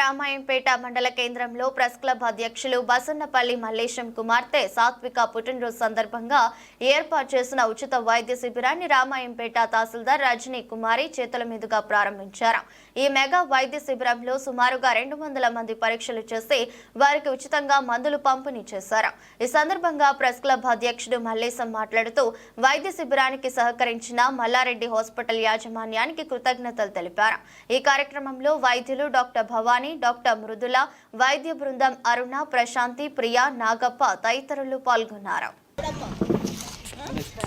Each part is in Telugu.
రామాయంపేట మండల కేంద్రంలో ప్రెస్ క్లబ్ అధ్యక్షులు బసన్నపల్లి మల్లేశం కుమార్తె సాత్విక పుట్టినరోజు సందర్భంగా ఏర్పాటు చేసిన ఉచిత వైద్య శిబిరాన్ని రామాయంపేట తహసీల్దార్ రజనీ కుమారి చేతుల మీదుగా ప్రారంభించారు. ఈ మెగా వైద్య శిబిరంలో సుమారుగా రెండు వందల మంది పరీక్షలు చేసి వారికి ఉచితంగా మందులు పంపిణీ చేశారు. ఈ సందర్భంగా ప్రెస్ క్లబ్ అధ్యక్షుడు మల్లేశం మాట్లాడుతూ వైద్య శిబిరానికి సహకరించిన మల్లారెడ్డి హాస్పిటల్ యాజమాన్యానికి కృతజ్ఞతలు తెలిపారు. ఈ కార్యక్రమంలో వైద్యులు డాక్టర్ భవానీ డాక్టర్ మృదుల వైద్య బృందం అరుణ ప్రశాంతి ప్రియా నాగప్ప తదితరులు పాల్గొన్నారు.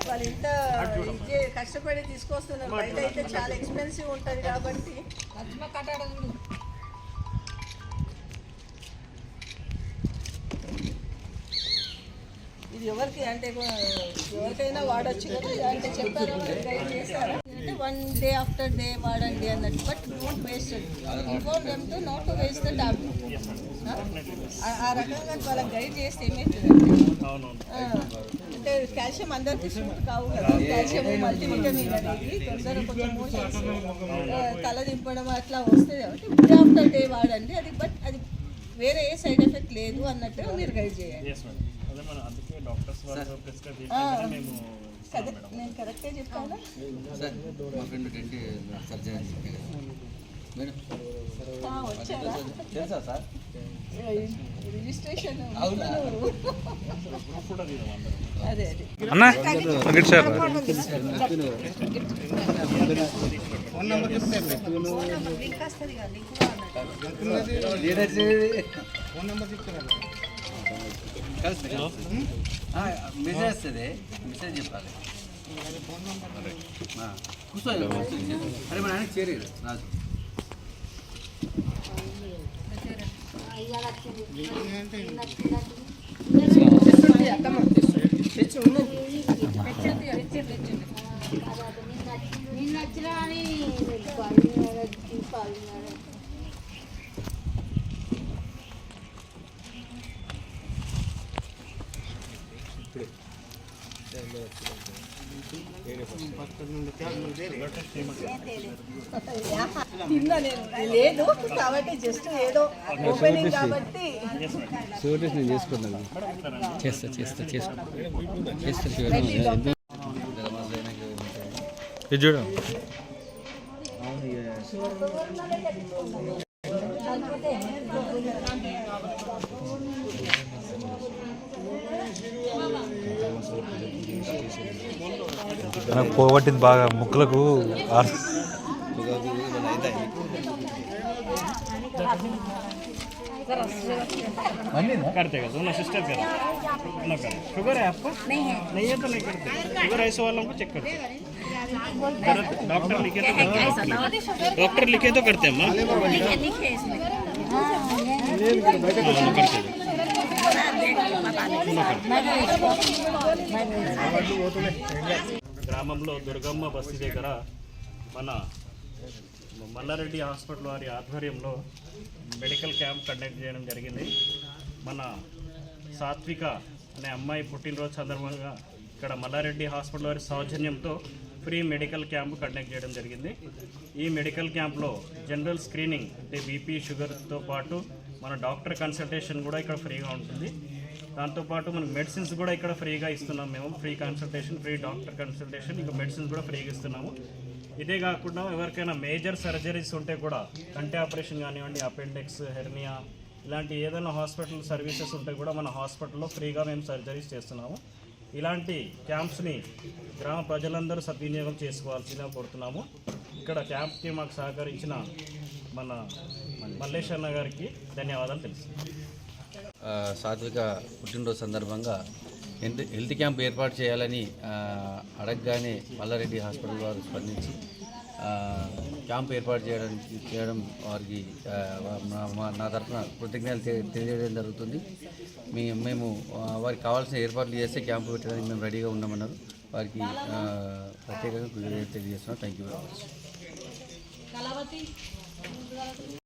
వాళ్ళు ఇంత కష్టపడి తీసుకొస్తున్నారు. బయట అయితే చాలా ఎక్స్పెన్సివ్ ఉంటుంది కాబట్టి. ఇది ఎవరికి అంటే ఎవరికైనా వాడచ్చు కదా అంటే చెప్పారు గైడ్ చేశారా? అంటే వన్ డే ఆఫ్టర్ డే వాడండి అన్నట్టు. But not waste inform them to not to waste the tablet ఆ రకంగా వాళ్ళకి గైడ్ చేస్తే ఆ, అంటే కాల్షియం అందరికీ సూట్ కావు కదా. కాల్షియం మల్టీవిటమిన్ అనేది తొందర కొంచెం మోషన్స్ తల దింపడం అట్లా వస్తుంది కాబట్టి డే ఆఫ్టర్ డే వాడండి. అది బట్ అది వేరే ఏ సైడ్ ఎఫెక్ట్ లేదు అన్నట్టుగా మీరు గైడ్ మనం అందుకే డాక్టర్స్ వాళ్ళు ప్రిస్క్రైబ్ మేము నేను కరెక్టే చెప్పాను సార్ మా ఫ్రెండ్ టెంట్ సర్జన్ అని చెప్పి కదా మేడం ఆ, వచ్చారా? తెలుసా సార్? రిజిస్ట్రేషన్ అదే లింక్ వస్తుంది కదా లింక్ మెసేజ్ వస్తుంది మెసేజ్ చెప్పాలి కూర్చోండి. అరే మన ఆయన చేరేది రాజు నిన్న వచ్చిన తిన్నా నేను లేదు కాబట్టి జస్ట్ ఏదో ఓపెనింగ్ కాబట్టి చేస్తా చేస్తా చేస్తా. చేస్తా ఇది చూడు. నాకు పోగొట్టింది బాగా ముక్కలకు ఆర్- करते का दोनों सिस्टर कर ना कर शुगर है आपको नहीं है नहीं है तो नहीं करते शुगर ऐसे वालों को चेक करते हैं। डॉक्टर लिखे तो करते डॉक्टर लिखे तो करते हैं माँ हाँ, करते हैं। గ్రామంలో దుర్గమ్మ బస్సు దగ్గర మన మల్లారెడ్డి హాస్పిటల్ వారి ఆధ్వర్యంలో మెడికల్ క్యాంప్ కండక్ట్ చేయడం జరిగింది. మన సాత్విక అనే అమ్మాయి పుట్టినరోజు సందర్భంగా ఇక్కడ మల్లారెడ్డి హాస్పిటల్ వారి సౌజన్యంతో ఫ్రీ మెడికల్ క్యాంప్ కండక్ట్ చేయడం జరిగింది. ఈ మెడికల్ క్యాంప్లో జనరల్ స్క్రీనింగ్ అంటే బీపీ షుగర్తో పాటు మన డాక్టర్ కన్సల్టేషన్ కూడా ఇక్కడ ఫ్రీగా ఉంటుంది. దాంతోపాటు మనకు మెడిసిన్స్ కూడా ఇక్కడ ఫ్రీగా ఇస్తున్నాం మేము. Free consultation free doctor consultation ఇంకా మెడిసిన్స్ కూడా ఫ్రీగా ఇస్తున్నాము. ఇదే కాకుండా ఎవరికైనా మేజర్ సర్జరీస్ ఉంటే కూడా కంటి ఆపరేషన్ కానివ్వండి అపెండిక్స్ హెర్నియా ఇలాంటి ఏదైనా హాస్పిటల్ సర్వీసెస్ ఉంటే కూడా మన హాస్పిటల్లో ఫ్రీగా మేము సర్జరీస్ చేస్తున్నాము. ఇలాంటి క్యాంప్స్ని గ్రామ ప్రజలందరూ సద్వినియోగం చేసుకోవాల్సిందిగా కోరుతున్నాము. ఇక్కడ క్యాంప్కి మాకు సహకరించిన మన మల్లేశన్న గారికి ధన్యవాదాలు తెలుసు. సాత్విక పుట్టినరోజు సందర్భంగా హెల్త్ హెల్త్ క్యాంప్ ఏర్పాటు చేయాలని అడగగానే మల్లారెడ్డి హాస్పిటల్ వారు స్పందించి క్యాంప్ ఏర్పాటు చేయడానికి చేయడం వారికి మా- నా తరఫున కృతజ్ఞతలు తె- తెలియజేయడం జరుగుతుంది. మీ మేము వారికి కావాల్సిన ఏర్పాట్లు చేస్తే క్యాంపు పెట్టడానికి మేము రెడీగా ఉన్నామన్నారు. వారికి ప్రత్యేకంగా తెలియజేస్తున్నాం. Thank you very much